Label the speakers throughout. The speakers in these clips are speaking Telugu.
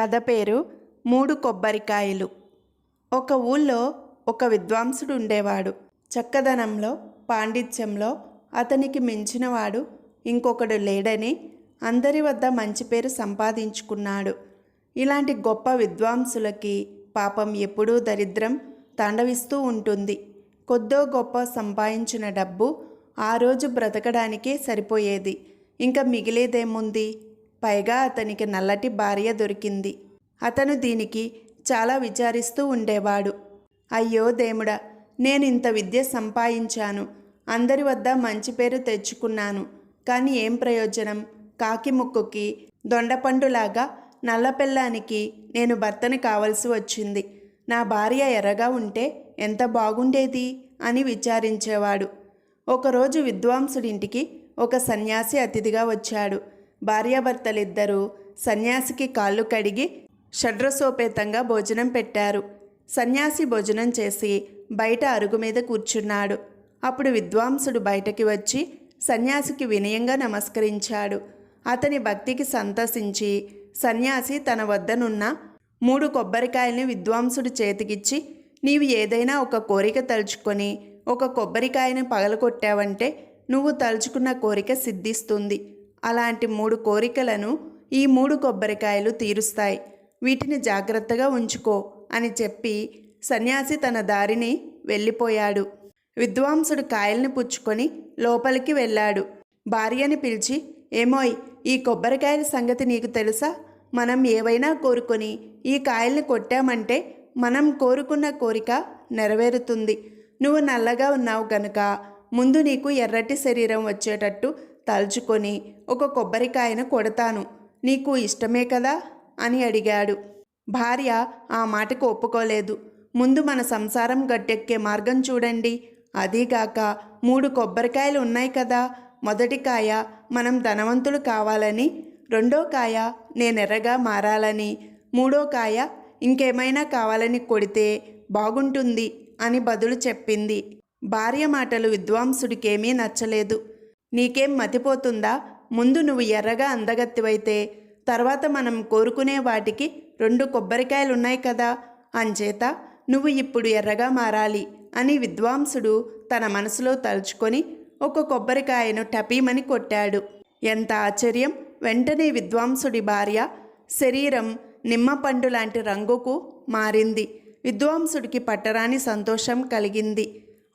Speaker 1: కథ పేరు మూడు కొబ్బరికాయలు. ఒక ఊళ్ళో ఒక విద్వాంసుడు ఉండేవాడు చక్కదనంలో పాండిత్యంలో అతనికి మించినవాడు ఇంకొకడు లేడని అందరి వద్ద మంచి పేరు సంపాదించుకున్నాడు. ఇలాంటి గొప్ప విద్వాంసులకి పాపం ఎప్పుడూ దరిద్రం తాండవిస్తూ ఉంటుంది. కొద్దో గొప్ప సంపాదించిన డబ్బు ఆ రోజు బ్రతకడానికే సరిపోయేది. ఇంకా మిగిలేదేముంది? పైగా అతనికి నల్లటి భార్య దొరికింది. అతను దీనికి చాలా విచారిస్తూ ఉండేవాడు. అయ్యో దేముడా నేను ఇంత విద్య సంపాదించాను. అందరి వద్ద మంచి పేరు తెచ్చుకున్నాను. కానీ ఏం ప్రయోజనం? కాకి ముక్కుకి దొండపండులాగా నల్లపెల్లానికి నేను భర్తని కావలసి వచ్చింది. నా భార్య ఎర్రగా ఉంటే ఎంత బాగుండేది? అని విచారించేవాడు. ఒకరోజు విద్వాంసుడింటికి ఒక సన్యాసి అతిథిగా వచ్చాడు. భార్యాభర్తలిద్దరూ సన్యాసికి కాళ్ళు కడిగి షడ్రసోపేతంగా భోజనం పెట్టారు. సన్యాసి భోజనం చేసి బయట అరుగు మీద కూర్చున్నాడు. అప్పుడు విద్వాంసుడు బయటకి వచ్చి సన్యాసికి వినయంగా నమస్కరించాడు. అతని భక్తికి సంతసించి సన్యాసి తన వద్దనున్న మూడు కొబ్బరికాయల్ని విద్వాంసుడు చేతికిచ్చి నీవు ఏదైనా ఒక కోరిక తలుచుకొని ఒక కొబ్బరికాయను పగలగొట్టావంటే నువ్వు తలుచుకున్న కోరిక సిద్ధిస్తుంది. అలాంటి మూడు కోరికలను ఈ మూడు కొబ్బరికాయలు తీరుస్తాయి. వీటిని జాగ్రత్తగా ఉంచుకో అని చెప్పి సన్యాసి తన దారిని వెళ్ళిపోయాడు. విద్వాంసుడు కాయల్ని పుచ్చుకొని లోపలికి వెళ్ళాడు. భార్యని పిలిచి ఏమోయ్ ఈ కొబ్బరికాయల సంగతి నీకు తెలుసా? మనం ఏవైనా కోరుకొని ఈ కాయల్ని కొట్టామంటే మనం కోరుకున్న కోరిక నెరవేరుతుంది. నువ్వు నల్లగా ఉన్నావు గనుక ముందు నీకు ఎర్రటి శరీరం వచ్చేటట్టు తలుచుకొని ఒక కొబ్బరికాయను కొడతాను. నీకు ఇష్టమే కదా? అని అడిగాడు. భార్య ఆ మాటకు ఒప్పుకోలేదు. ముందు మన సంసారం గట్టెక్కే మార్గం చూడండి. అదీగాక మూడు కొబ్బరికాయలు ఉన్నాయి కదా. మొదటి కాయ మనం ధనవంతులు కావాలని రెండో కాయ నేనెర్రగా మారాలని మూడో కాయ ఇంకేమైనా కావాలని కొడితే బాగుంటుంది అని బదులు చెప్పింది. భార్య మాటలు విద్వాంసుడికేమీ నచ్చలేదు. నీకేం మతిపోతుందా? ముందు నువ్వు ఎర్రగా అందగత్తివైతే తర్వాత మనం కోరుకునే వాటికి రెండు కొబ్బరికాయలు ఉన్నాయి కదా? అంచేత నువ్వు ఇప్పుడు ఎర్రగా మారాలి అని విద్వాంసుడు తన మనసులో తలుచుకొని ఒక కొబ్బరికాయను టపీమని కొట్టాడు. ఎంత ఆశ్చర్యం! వెంటనే విద్వాంసుడి భార్య శరీరం నిమ్మపండు లాంటి రంగుకు మారింది. విద్వాంసుడికి పట్టరాని సంతోషం కలిగింది.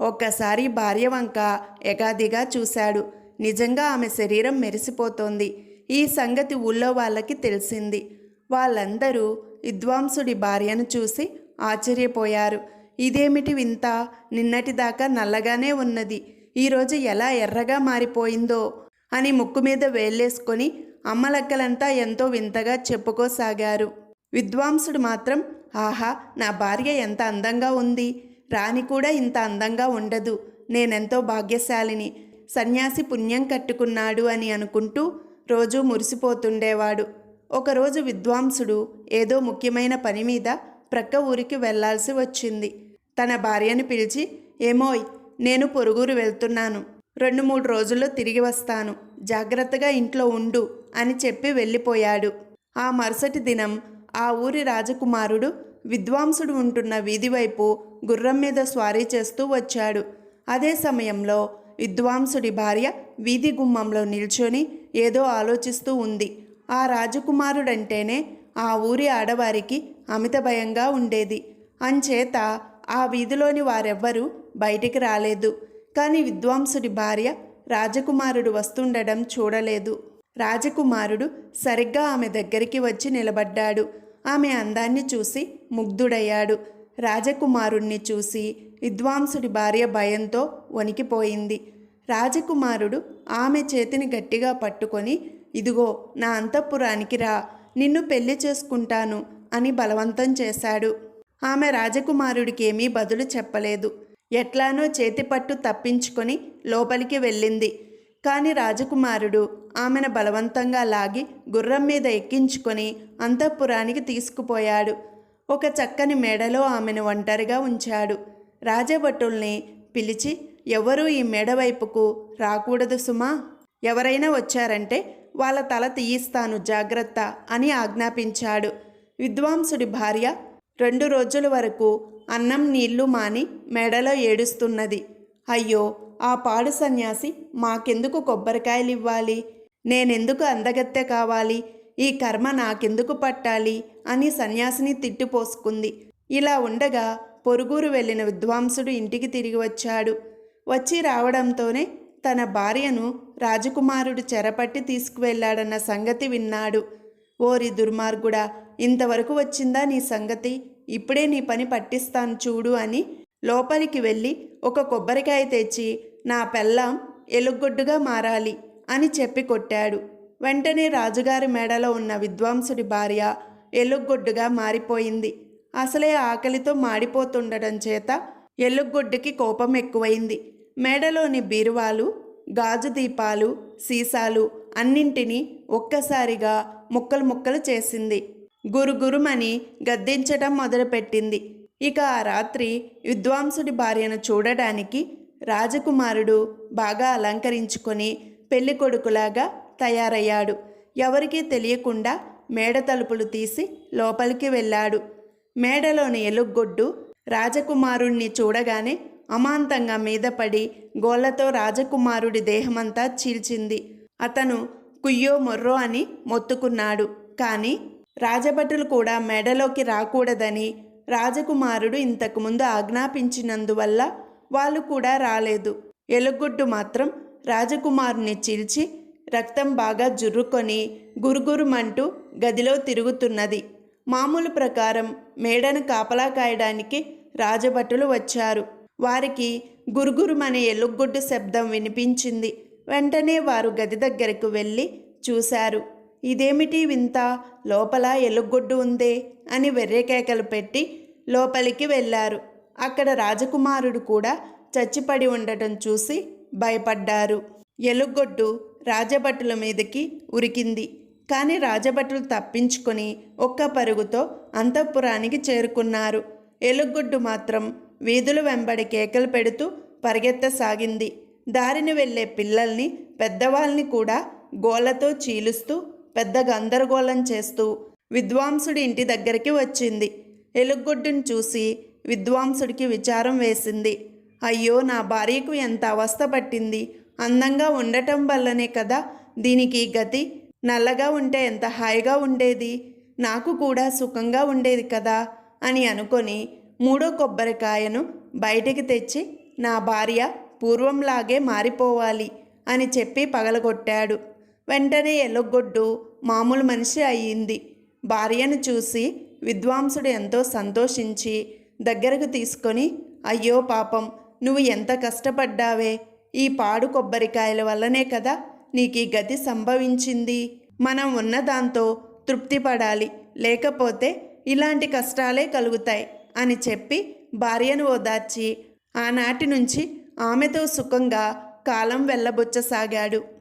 Speaker 1: ఒక్కసారి భార్య వంక ఎగాదిగా చూశాడు. నిజంగా ఆమె శరీరం మెరిసిపోతోంది. ఈ సంగతి ఊళ్ళో వాళ్ళకి తెలిసింది. వాళ్ళందరూ విద్వాంసుడి భార్యను చూసి ఆశ్చర్యపోయారు. ఇదేమిటి వింత? నిన్నటిదాకా నల్లగానే ఉన్నది. ఈరోజు ఎలా ఎర్రగా మారిపోయిందో? అని ముక్కు మీద వేళ్ళేసుకొని అమ్మలక్కలంతా ఎంతో వింతగా చెప్పుకోసాగారు. విద్వాంసుడు మాత్రం ఆహా నా భార్య ఎంత అందంగా ఉంది. రాణి కూడా ఇంత అందంగా ఉండదు. నేనెంతో భాగ్యశాలిని. సన్యాసి పుణ్యం కట్టుకున్నాడు అని అనుకుంటూ రోజూ మురిసిపోతుండేవాడు. ఒకరోజు విద్వాంసుడు ఏదో ముఖ్యమైన పని మీద ప్రక్క ఊరికి వెళ్ళాల్సి వచ్చింది. తన భార్యను పిలిచి ఏమోయ్ నేను పొరుగురు వెళ్తున్నాను. రెండు మూడు రోజుల్లో తిరిగి వస్తాను. జాగ్రత్తగా ఇంట్లో ఉండు అని చెప్పి వెళ్ళిపోయాడు. ఆ మరుసటి దినం ఆ ఊరి రాజకుమారుడు విద్వాంసుడు ఉంటున్న వీధి వైపు గుర్రం మీద స్వారీ చేస్తూ వచ్చాడు. అదే సమయంలో విద్వాంసుడి భార్య వీధి గుమ్మంలో నిల్చొని ఏదో ఆలోచిస్తూ ఉంది. ఆ రాజకుమారుడంటేనే ఆ ఊరి ఆడవారికి అమిత భయంగా ఉండేది. అంచేత ఆ వీధిలోని వారెవ్వరూ బయటికి రాలేదు. కానీ విద్వాంసుడి భార్య రాజకుమారుడు వస్తుండడం చూడలేదు. రాజకుమారుడు సరిగ్గా ఆమె దగ్గరికి వచ్చి నిలబడ్డాడు. ఆమె అందాన్ని చూసి ముగ్ధుడయ్యాడు. రాజకుమారుణ్ణి చూసి విద్వాంసుడి భార్య భయంతో వణికిపోయింది. రాజకుమారుడు ఆమె చేతిని గట్టిగా పట్టుకొని ఇదిగో నా అంతఃపురానికి రా. నిన్ను పెళ్ళి చేసుకుంటాను అని బలవంతం చేశాడు. ఆమె రాజకుమారుడికి ఏమీ బదులు చెప్పలేదు. ఎట్లానో చేతిపట్టు తప్పించుకొని లోపలికి వెళ్ళింది. కానీ రాజకుమారుడు ఆమెను బలవంతంగా లాగి గుర్రం మీద ఎక్కించుకొని అంతఃపురానికి తీసుకుపోయాడు. ఒక చక్కని మేడలో ఆమెను ఒంటరిగా ఉంచాడు. రాజభటుల్ని పిలిచి ఎవరూ ఈ మేడ వైపుకు రాకూడదు సుమా. ఎవరైనా వచ్చారంటే వాళ్ళ తల తీయిస్తాను జాగ్రత్త అని ఆజ్ఞాపించాడు. విద్వాంసుడి భార్య రెండు రోజుల వరకు అన్నం నీళ్ళు మాని మెడలో ఏడుస్తున్నది. అయ్యో ఆ పాడు సన్యాసి మాకెందుకు కొబ్బరికాయలు ఇవ్వాలి నేనెందుకు అందగత్తె కావాలి? ఈ కర్మ నాకెందుకు పట్టాలి? అని సన్యాసిని తిట్టిపోసుకుంది ఇలా ఉండగా పొరుగురు వెళ్ళిన విద్వాంసుడు ఇంటికి తిరిగి వచ్చాడు. వచ్చి రావడంతోనే తన భార్యను రాజకుమారుడు చెరపట్టి తీసుకువెళ్ళాడన్న సంగతి విన్నాడు. ఓరి దుర్మార్గుడా ఇంతవరకు వచ్చిందా నీ సంగతి? ఇప్పుడే నీ పని పట్టిస్తాను చూడు అని లోపలికి వెళ్ళి ఒక కొబ్బరికాయ తెచ్చి నా పెళ్ళాం ఎలుగొడ్డుగా మారాలి అని చెప్పి కొట్టాడు. వెంటనే రాజుగారి మేడలో ఉన్న విద్వాంసుడి భార్య ఎలుగొడ్డుగా మారిపోయింది. అసలే ఆకలితో మాడిపోతుండటం చేత ఎలుగొడ్డుకి కోపం ఎక్కువైంది. మేడలోని బీరువాలు గాజు దీపాలు సీసాలు అన్నింటినీ ఒక్కసారిగా ముక్కలు ముక్కలు చేసింది. గురుగురుమని గద్దించటం మొదలుపెట్టింది. ఇక ఆ రాత్రి విద్వాంసుడి భార్యను చూడడానికి రాజకుమారుడు బాగా అలంకరించుకొని పెళ్ళి కొడుకులాగా తయారయ్యాడు. ఎవరికీ తెలియకుండా మేడ తలుపులు తీసి లోపలికి వెళ్ళాడు. మేడలోని ఎలుగొడ్డు రాజకుమారుణ్ణి చూడగానే అమాంతంగా మీదపడి గోళ్ళతో రాజకుమారుడి దేహమంతా చీల్చింది. అతను కుయ్యో మొర్రో అని మొత్తుకున్నాడు. కానీ రాజభటులు కూడా మెడలోకి రాకూడదని రాజకుమారుడు ఇంతకుముందు ఆజ్ఞాపించినందువల్ల వాళ్ళు కూడా రాలేదు. ఎలుగుడ్డు మాత్రం రాజకుమారుని చీల్చి రక్తం బాగా జుర్రుకొని గురుగురుమంటూ గదిలో తిరుగుతున్నది. మామూలు ప్రకారం మేడను కాపలా కాయడానికి రాజభటులు వచ్చారు. వారికి గురుగురుమనే ఎలుగుడ్డు శబ్దం వినిపించింది. వెంటనే వారు గది దగ్గరకు వెళ్ళి చూశారు. ఇదేమిటి వింత? లోపల ఎలుగుడ్డు ఉందే? అని వెర్రెకేకలు పెట్టి లోపలికి వెళ్ళారు. అక్కడ రాజకుమారుడు కూడా చచ్చిపడి ఉండటం చూసి భయపడ్డారు. ఎలుగొడ్డు రాజభటుల మీదకి ఉరికింది. కానీ రాజభటులు తప్పించుకొని ఒక్క పరుగుతో అంతఃపురానికి చేరుకున్నారు. ఎలుగుడ్డు మాత్రం వీధుల వెంబడి కేకలు పెడుతూ పరిగెత్తసాగింది. దారిని వెళ్ళే పిల్లల్ని పెద్దవాళ్ళని కూడా గోలతో చీలుస్తూ పెద్ద గందరగోళం చేస్తూ విద్వాంసుడి ఇంటి దగ్గరికి వచ్చింది. ఎలుగొడ్డును చూసి విద్వాంసుడికి విచారం వేసింది. అయ్యో నా భార్యకు ఎంత అవస్థ పట్టింది? అందంగా ఉండటం వల్లనే కదా దీనికి గతి. నల్లగా ఉంటే ఎంత హాయిగా ఉండేది? నాకు కూడా సుఖంగా ఉండేది కదా అని అనుకొని మూడో కొబ్బరికాయను బయటికి తెచ్చి నా భార్య పూర్వంలాగే మారిపోవాలి అని చెప్పి పగలగొట్టాడు. వెంటనే ఎల్లగొడ్డు మామూలు మనిషి అయ్యింది భార్యను చూసి విద్వాంసుడు ఎంతో సంతోషించి దగ్గరకు తీసుకొని అయ్యో పాపం నువ్వు ఎంత కష్టపడ్డావే? ఈ పాడు కొబ్బరికాయల వల్లనే కదా నీకు ఈ గతి సంభవించింది. మనం ఉన్న దాంతో తృప్తి పడాలి లేకపోతే ఇలాంటి కష్టాలే కలుగుతాయి అని చెప్పి భార్యను ఓదార్చి ఆనాటి నుంచి ఆమెతో సుఖంగా కాలం వెళ్ళబుచ్చసాగాడు.